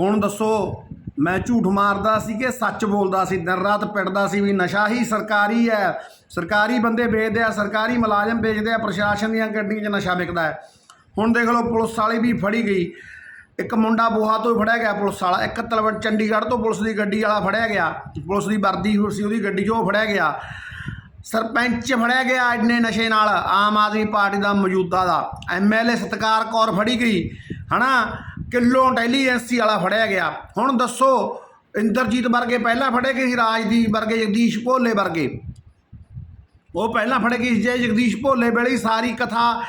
ਹੁਣ ਦੱਸੋ, ਮੈਂ ਝੂਠ ਮਾਰਦਾ ਸੀ ਕਿ ਸੱਚ ਬੋਲਦਾ ਸੀ? ਦਿਨ ਰਾਤ ਪਿੜਦਾ ਸੀ ਵੀ ਨਸ਼ਾ ਹੀ ਸਰਕਾਰੀ ਹੈ। ਸਰਕਾਰੀ ਬੰਦੇ ਵੇਚਦੇ ਆ, ਸਰਕਾਰੀ ਮੁਲਾਜ਼ਮ ਵੇਚਦੇ ਆ, ਪ੍ਰਸ਼ਾਸਨ ਦੀਆਂ ਗੱਡੀਆਂ 'ਚ ਨਸ਼ਾ ਵਿਕਦਾ ਹੈ। ਹੁਣ ਦੇਖ ਲਓ, ਪੁਲਿਸ ਵਾਲੀ ਵੀ ਫੜੀ ਗਈ। ਇੱਕ ਮੁੰਡਾ ਬੋਹਾ ਤੋਂ ਫੜਿਆ ਗਿਆ ਪੁਲਿਸ ਵਾਲਾ, ਇੱਕ ਤਲਵੰਡ ਚੰਡੀਗੜ੍ਹ ਤੋਂ ਪੁਲਿਸ ਦੀ ਗੱਡੀ ਵਾਲਾ ਫੜਿਆ ਗਿਆ। ਪੁਲਿਸ ਦੀ ਵਰਦੀ ਸੀ, ਉਹਦੀ ਗੱਡੀ 'ਚੋਂ ਫੜਿਆ ਗਿਆ। ਸਰਪੰਚ ਫੜਿਆ ਗਿਆ ਇੰਨੇ ਨਸ਼ੇ ਨਾਲ, ਆਮ ਆਦਮੀ ਪਾਰਟੀ ਦਾ ਮੌਜੂਦਾ ਦਾ। ਐਮਐਲਏ ਸਤਕਾਰ ਕੌਰ ਫੜੀ ਗਈ, ਹਨਾ? ਕਿਲੋ ਇੰਟੈਲੀਜੈਂਸੀ ਵਾਲਾ ਫੜਿਆ ਗਿਆ। ਹੁਣ ਦੱਸੋ, ਇੰਦਰਜੀਤ ਵਰਗੇ ਪਹਿਲਾਂ ਫੜੇ ਗਏ ਸੀ, ਰਾਜਦੀਪ ਵਰਗੇ, ਜਗਦੀਸ਼ ਭੋਲੇ ਵਰਗੇ? ਉਹ ਪਹਿਲਾਂ ਫੜੇ ਗਏ ਸੀ, ਜੇ ਜਗਦੀਸ਼ ਭੋਲੇ ਵੇਲੇ ਸਾਰੀ ਕਥਾ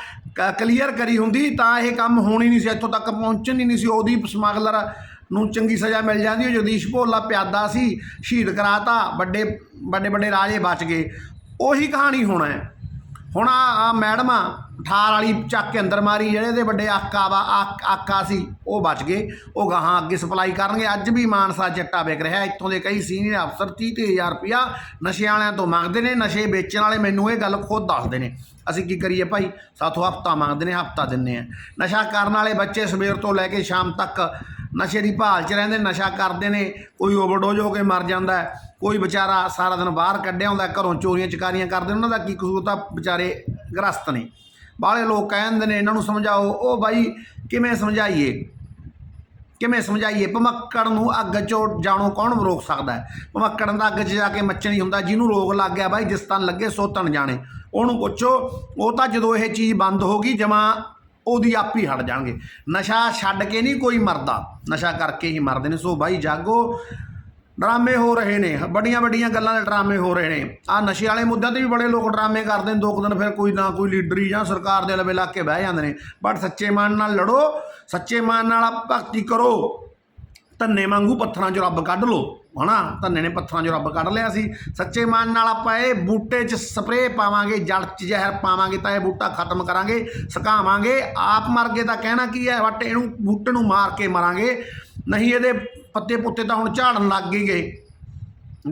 ਕਲੀਅਰ ਕਰੀ ਹੁੰਦੀ, ਤਾਂ ਇਹ ਕੰਮ ਹੋਣੀ ਨਹੀਂ ਸੀ, ਇੱਥੋਂ ਤੱਕ ਪਹੁੰਚਣ ਹੀ ਨਹੀਂ ਸੀ। ਉਹਦੀ ਸਮਗਲਰ ਨੂੰ ਚੰਗੀ ਸਜ਼ਾ ਮਿਲ ਜਾਂਦੀ, ਉਹ ਜਗਦੀਸ਼ ਭੋਲਾ ਪਿਆਦਾ ਸੀ, ਸ਼ਹੀਦ ਕਰਾਤਾ, ਵੱਡੇ ਵੱਡੇ ਵੱਡੇ ਰਾਜੇ ਬਚ ਗਏ। ਉਹੀ ਕਹਾਣੀ ਹੋਣਾ ਹੈ। ਹੁਣ ਆ ਆ ਮੈਡਮ ਆ, ਠਾਰ ਵਾਲੀ ਚੱਕ ਕੇ ਅੰਦਰ ਮਾਰੀ, ਜਿਹੜੇ ਦੇ ਵੱਡੇ ਆਕਾ ਵਾ, ਆਕਾ ਸੀ, ਉਹ ਬਚ ਗਏ। ਉਹ ਗਾਹਾਂ ਅੱਗੇ ਸਪਲਾਈ ਕਰਨਗੇ। ਅੱਜ ਵੀ ਮਾਨਸਾ ਚਿੱਟਾ ਵਿਕ ਰਿਹਾ ਇੱਥੋਂ ਦੇ ਕਈ ਸੀਨੀਅਰ ਅਫਸਰ 30 ਤੇ ਹਜ਼ਾਰ ਰੁਪਇਆ ਨਸ਼ੇ ਵਾਲਿਆਂ ਤੋਂ ਮੰਗਦੇ ਨੇ, ਨਸ਼ੇ ਵੇਚਣ ਵਾਲੇ ਮੈਨੂੰ ਇਹ ਗੱਲ ਖੁਦ ਦੱਸਦੇ ਨੇ। ਅਸੀਂ ਕੀ ਕਰੀਏ ਭਾਈ? ਸਾਥੋਂ ਹਫਤਾ ਮੰਗਦੇ ਨੇ, ਹਫਤਾ ਦਿੰਨੇ ਆ। ਨਸ਼ਾ ਕਰਨ ਵਾਲੇ ਬੱਚੇ ਸਵੇਰ ਤੋਂ ਲੈ ਕੇ ਸ਼ਾਮ ਤੱਕ ਨਸ਼ੇ ਦੀ ਭਾਲ 'ਚ ਰਹਿੰਦੇ, ਨਸ਼ਾ ਕਰਦੇ ਨੇ, ਕੋਈ ਓਵਰਡੋਜ਼ ਹੋ ਕੇ ਮਰ ਜਾਂਦਾ ਕੋਈ ਵਿਚਾਰਾ ਸਾਰਾ ਦਿਨ ਬਾਹਰ ਕੱਢਿਆ ਹੁੰਦਾ ਘਰੋਂ ਚੋਰੀਆਂ ਚਕਾਰੀਆਂ ਕਰਦੇ ਉਹਨਾਂ ਦਾ ਕੀ ਕਸੂਰ ਤਾਂ ਵਿਚਾਰੇ ਗ੍ਰਸਤ ਨੇ। ਬਾਹਲੇ ਲੋਕ ਕਹਿੰਦੇ ਨੇ, ਇਹਨਾਂ ਨੂੰ ਸਮਝਾਓ, ਉਹ ਬਾਈ ਕਿਵੇਂ ਸਮਝਾਈਏ? ਕਿਵੇਂ ਸਮਝਾਈਏ? ਭਮੱਕੜ ਨੂੰ ਅੱਗ 'ਚੋਂ ਜਾਣੋ ਕੌਣ ਰੋਕ ਸਕਦਾ ਹੈ? ਭਮੱਕੜ ਦਾ ਅੱਗ 'ਚ ਜਾ ਕੇ ਮੱਚਣੀ ਹੁੰਦਾ, ਜਿਹਨੂੰ ਰੋਗ ਲੱਗ ਗਿਆ ਬਾਈ, ਜਿਸ ਤਨ ਲੱਗੇ ਸੋ ਤਨ ਜਾਣੇ। ਉਹਨੂੰ ਪੁੱਛੋ, ਉਹ ਤਾਂ ਜਦੋਂ ਇਹ ਚੀਜ਼ ਬੰਦ ਹੋ ਗਈ, ਜਮਾ ਉਹਦੀ ਆਪ ਹੀ ਹਟ ਜਾਣਗੇ। ਨਸ਼ਾ ਛੱਡ ਕੇ ਨਹੀਂ ਕੋਈ ਮਰਦਾ। ਨਸ਼ਾ ਕਰਕੇ ਹੀ ਮਰਦੇ ਨੇ। ਸੋ ਬਾਈ ਜਾਗੋ, ਡਰਾਮੇ ਹੋ ਰਹੇ ਨੇ। ਵੱਡੀਆਂ ਵੱਡੀਆਂ ਗੱਲਾਂ ਦੇ ਡਰਾਮੇ ਹੋ ਰਹੇ ਨੇ। ਆ ਨਸ਼ੇ ਵਾਲੇ ਮੁੱਦਿਆਂ ਤੇ ਵੀ ਬੜੇ ਲੋਕ ਡਰਾਮੇ ਕਰਦੇ ਨੇ। ਦੋ ਕੁ ਦਿਨ ਫਿਰ ਕੋਈ ਨਾ ਕੋਈ ਲੀਡਰੀ ਜਾਂ ਸਰਕਾਰ ਦੇ ਲਵੇ ਲਾ ਕੇ ਬਹਿ ਜਾਂਦੇ ਨੇ। ਬਟ ਸੱਚੇ ਮਨ ਨਾਲ ਲੜੋ। ਸੱਚੇ ਮਨ ਨਾਲ ਭਗਤੀ ਕਰੋ। ਧੰਨੇ ਵਾਂਗੂ ਪੱਥਰਾਂ 'ਚੋਂ ਰੱਬ ਕੱਢ ਲੋ ਹਨਾ? ਧੰਨੇ ਨੇ ਪੱਥਰਾਂ 'ਚੋਂ ਰੱਬ ਕੱਢ ਲਿਆ ਸੀ। ਸੱਚੇ ਮਨ ਨਾਲ ਆਪਾਂ ਇਹ ਬੂਟੇ 'ਚ ਸਪਰੇਅ ਪਾਵਾਂਗੇ ਜੜ 'ਚ ਜ਼ਹਿਰ ਪਾਵਾਂਗੇ ਤਾਂ ਇਹ ਬੂਟਾ ਖਤਮ ਕਰਾਂਗੇ, ਸੁਕਾਵਾਂਗੇ। ਆਪ ਮਰ ਗਏ ਤਾਂ ਕਹਿਣਾ ਕੀ ਹੈ? ਬਟ ਇਹਨੂੰ, ਬੂਟੇ ਨੂੰ ਮਾਰ ਕੇ ਮਰਾਂਗੇ। ਨਹੀਂ ਇਹਦੇ ਪੱਤੇ ਪੁੱਤੇ ਤਾਂ ਹੁਣ ਝਾੜਨ ਲੱਗ ਹੀ ਗਏ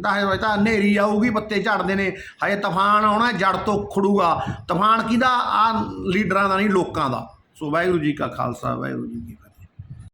ਤਾਂ ਇਹ ਤਾਂ ਹਨੇਰੀ ਆਊਗੀ, ਪੱਤੇ ਝੜਦੇ ਨੇ। ਹਜੇ ਤੂਫਾਨ ਆਉਣਾ, ਜੜ ਤੋਂ ਖੜੂਗਾ। ਤੂਫਾਨ ਕਿਹਦਾ? ਆ ਲੀਡਰਾਂ ਦਾ ਨਹੀਂ, ਲੋਕਾਂ ਦਾ। ਸੋ ਵਾਹਿਗੁਰੂ ਜੀ ਕਾ ਖਾਲਸਾ, ਵਾਹਿਗੁਰੂ ਜੀ ਕੀ